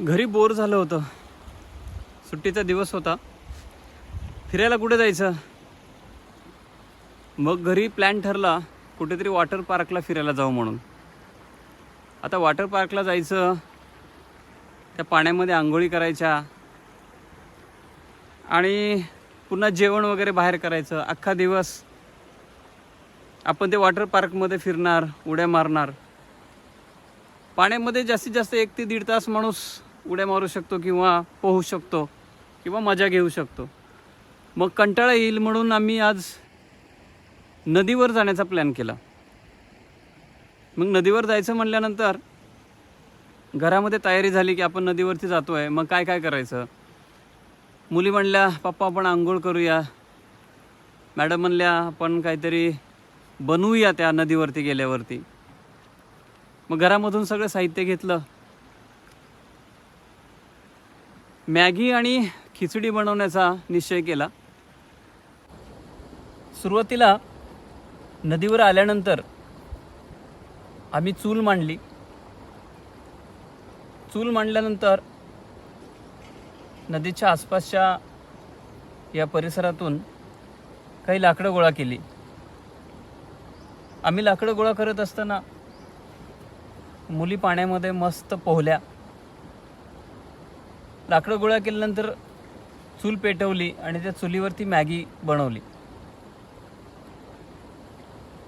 घरी बोर झालं होतं. सुट्टीचा दिवस होता. फिरायला कुठे जायचं? मग घरी प्लॅन ठरला कुठेतरी वॉटर पार्कला फिरायला जाऊ म्हणून. आता वॉटर पार्कला जायचं त्या पाण्यामध्ये आंघोळी करायच्या आणि पुन्हा जेवण वगैरे बाहेर करायचं. अख्खा दिवस आपण ते वॉटर पार्कमध्ये फिरणार उड्या मारणार. पाण्यामध्ये जास्तीत जास्त एक ते दीड तास माणूस उड्या मारू शकतो किंवा पोहू शकतो किंवा मजा घेऊ शकतो. मग कंटाळा येईल म्हणून आम्ही आज नदीवर जाण्याचा प्लॅन केला. मग नदीवर जायचं म्हणल्यानंतर घरामध्ये तयारी झाली की आपण नदीवरती जातो आहे मग काय काय करायचं? मुली म्हणल्या पप्पा आपण आंघोळ करूया. मॅडम म्हणल्या आपण काहीतरी बनवूया त्या नदीवरती गेल्यावरती. मग घरामधून सगळं साहित्य घेतलं. मॅगी आणि खिचडी बनवण्याचा निश्चय केला. सुरुवातीला नदीवर आल्यानंतर आम्ही चूल मांडली. चूल मांडल्यानंतर नदीच्या आसपासच्या या परिसरातून काही लाकडं गोळा केली. आम्ही लाकडं गोळा करत असताना मुली पाण्यामध्ये मस्त पोहल्या. लाकडं गोळा केल्यानंतर चूल पेटवली आणि त्या चुलीवरती मॅगी बनवली.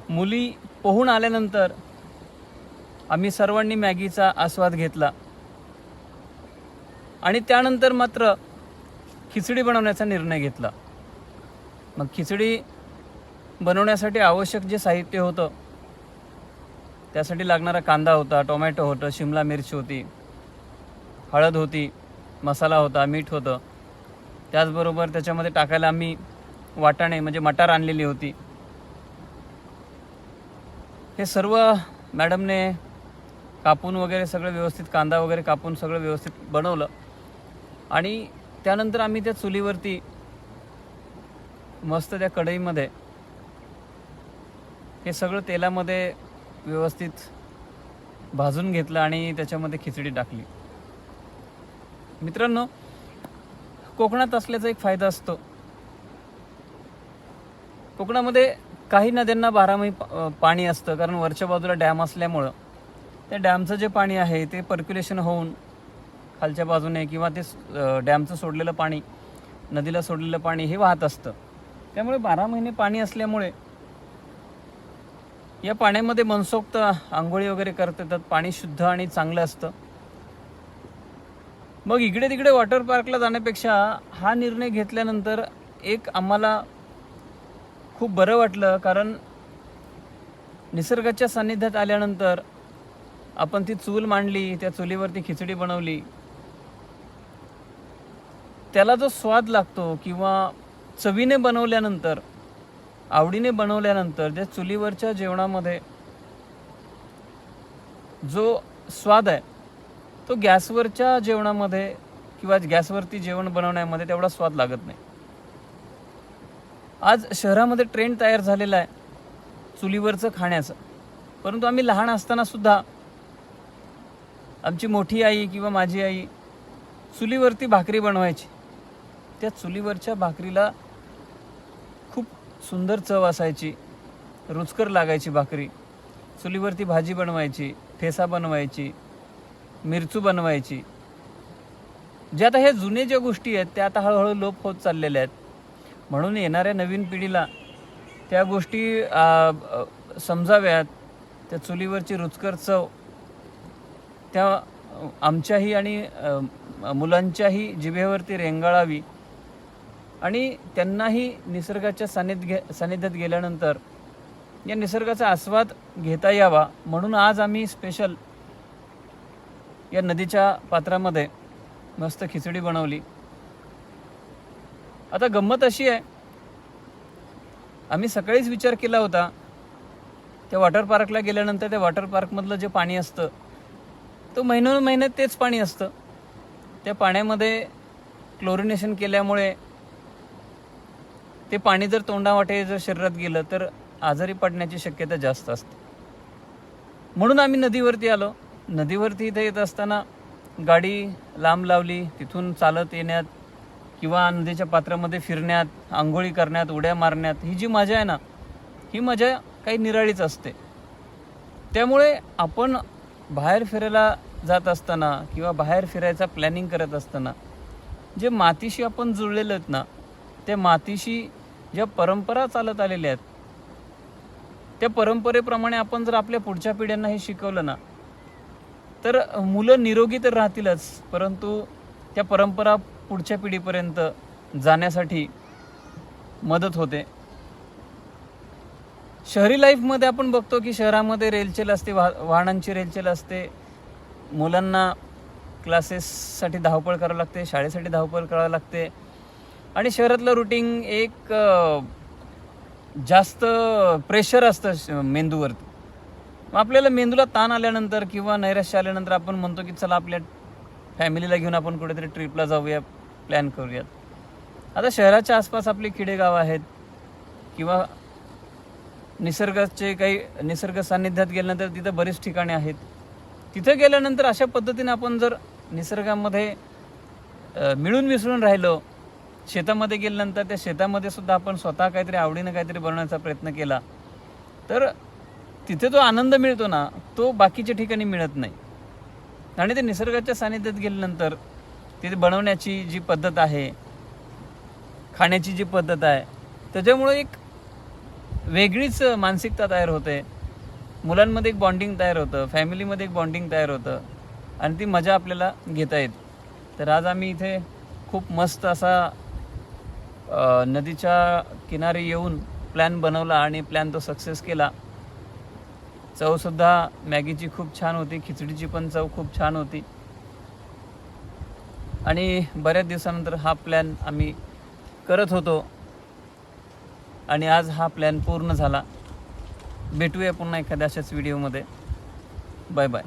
मुली पोहून आल्यानंतर आम्ही सर्वांनी मॅगीचा आस्वाद घेतला. आणि त्यानंतर मात्र खिचडी बनवण्याचा निर्णय घेतला. मग खिचडी बनवण्यासाठी आवश्यक जे साहित्य होतं त्यासाठी लागणारा कांदा होता टोमॅटो होतं शिमला मिरची होती हळद होती मसाला होता मीठ होतं. त्याचबरोबर त्याच्यामध्ये टाकायला आम्ही वाटाणे म्हणजे मटार आणलेली होती. हे सर्व मॅडमने कापून वगैरे सगळं व्यवस्थित कांदा वगैरे कापून सगळं व्यवस्थित बनवलं. आणि त्यानंतर आम्ही त्या चुलीवरती मस्त त्या कढईमध्ये हे सगळं तेलामध्ये व्यवस्थित भाजून घेतलं आणि त्याच्यामध्ये खिचडी टाकली. मित्रांनो कोकणात असल्याचा एक फायदा असतो. कोकणामध्ये काही नद्यांना बारामही पाणी असतं कारण वरच्या बाजूला डॅम असल्यामुळं. त्या डॅमचं जे पाणी आहे ते पर्क्युलेशन होऊन खालच्या बाजूने किंवा ते डॅमचं सोडलेलं पाणी नदीला सोडलेलं पाणी हे वाहत असतं. त्यामुळे बारा महिने पाणी असल्यामुळे या पाण्यामध्ये मनसोक्त आंघोळी वगैरे करता येतात पाणी शुद्ध आणि चांगलं असतं. मग इकडे तिकडे वॉटर पार्कला जाण्यापेक्षा हा निर्णय घेतल्यानंतर एक आम्हाला खूप बरं वाटलं कारण निसर्गाच्या सान्निध्यात आल्यानंतर आपण ती चूल मांडली त्या चुलीवरती खिचडी बनवली. त्याला जो स्वाद लागतो किंवा चवीने बनवल्यानंतर आवडीने बनवल्यानंतर त्या चुलीवरच्या जेवणामध्ये जो स्वाद आहे तो गॅसवरच्या जेवणामध्ये किंवा गॅसवरती जेवण बनवण्यामध्ये तेवढा स्वाद लागत नाही. आज शहरामध्ये ट्रेंड तयार झालेला आहे चुलीवरचं खाण्याचं. परंतु आम्ही लहान असताना सुद्धा आमची मोठी आई किंवा माझी आई चुलीवरती भाकरी बनवायची. त्या चुलीवरच्या भाकरीला खूप सुंदर चव असायची. रुचकर लागायची भाकरी. चुलीवरती भाजी बनवायची ठेसा बनवायची. मिरचू बनवायची. जे आता हे जुने ज्या गोष्टी आहेत त्या आता हळूहळू लोप होत चाललेल्या आहेत. म्हणून येणाऱ्या नवीन पिढीला त्या गोष्टी समजाव्यात. त्या चुलीवरची रुचकर चव त्या आमच्याही आणि मुलांच्याही जिभेवरती रेंगाळावी. आणि त्यांनाही निसर्गाच्या सानिध्य सानिध्यात गेल्यानंतर या निसर्गाचा आस्वाद घेता यावा. म्हणून आज आम्ही स्पेशल या नदीच्या पात्रामध्ये मस्त खिचडी बनवली. आता गंमत अशी आहे आम्ही सकाळीच विचार केला होता त्या वॉटर पार्कला गेल्यानंतर त्या वॉटर पार्कमधलं जे पाणी असतं तो महिनो महिन्यात तेच पाणी असतं. त्या पाण्यामध्ये क्लोरिनेशन केल्यामुळे ते पाणी जर तोंडावाटे जर शरीरात गेलं तर आजारी पडण्याची शक्यता जास्त असते. म्हणून आम्ही नदीवरती आलो. नदीवरती इथे येत असताना गाडी लांब लावली तिथून चालत येण्यात किंवा नदीच्या पात्रामध्ये फिरण्यात आंघोळी करण्यात उड्या मारण्यात ही जी मजा आहे ना ही मजा काही निराळीच असते. त्यामुळे आपण बाहेर फिरायला जात असताना किंवा बाहेर फिरायचा प्लॅनिंग करत असताना जे मातीशी आपण जुळलेलो आहेत ना त्या मातीशी ज्या परंपरा चालत आलेल्या आहेत त्या परंपरेप्रमाणे आपण जर आपल्या पुढच्या पिढ्यांना हे शिकवलं ना तर मुलं निरोगी तर राहतीलच परंतु त्या परंपरा पुढच्या पिढीपर्यंत जाण्यासाठी मदत होते. शहरी लाईफमध्ये आपण बघतो की शहरामध्ये रेलचेल असते वाह वाहनांची रेलचेल असते. मुलांना क्लासेससाठी धावपळ करावं लागते शाळेसाठी धावपळ करावं लागते. आणि शहरातलं रुटीन एक जास्त प्रेशर असतं श- मेंदूवरती मग आपल्याला मेंदूला ताण आल्यानंतर किंवा नैराश्य आल्यानंतर आपण म्हणतो की चला आपल्या फॅमिलीला घेऊन आपण कुठेतरी ट्रिपला जाऊया प्लॅन करूयात. आता शहराच्या आसपास आपली खेडेगाव आहेत किंवा निसर्गाचे काही निसर्ग सान्निध्यात गेल्यानंतर तिथं बरीच ठिकाणे आहेत. तिथं गेल्यानंतर अशा पद्धतीने आपण जर निसर्गामध्ये मिळून मिसळून राहिलो शेतामध्ये गेल्यानंतर त्या शेतामध्ये सुद्धा आपण स्वतः काहीतरी आवडीनं काहीतरी बनवण्याचा प्रयत्न केला तर तिथे जो आनंद मिळतो ना तो बाकीच्या ठिकाणी मिळत नाही. आणि ते निसर्गाच्या सानिध्यात गेल्यानंतर तिथे बनवण्याची जी पद्धत आहे खाण्याची जी पद्धत आहे त्याच्यामुळे एक वेगळीच मानसिकता तयार होते. मुलांमध्ये एक बॉन्डिंग तयार होतं फॅमिलीमध्ये एक बॉन्डिंग तयार होतं आणि ती मजा आपल्याला घेता येते. तर आज आम्ही इथे खूप मस्त असा नदीच्या किनारी येऊन प्लॅन बनवला आणि प्लॅन तो सक्सेस केला. चवसुद्धा मॅगीची खूप छान होती खिचडीची पण चव खूप छान होती. आणि बऱ्याच दिवसानंतर हा प्लॅन आम्ही करत होतो. आणि आज हा प्लॅन पूर्ण झाला. भेटूया पुन्हा एखाद्या अशाच व्हिडिओमध्ये बाय बाय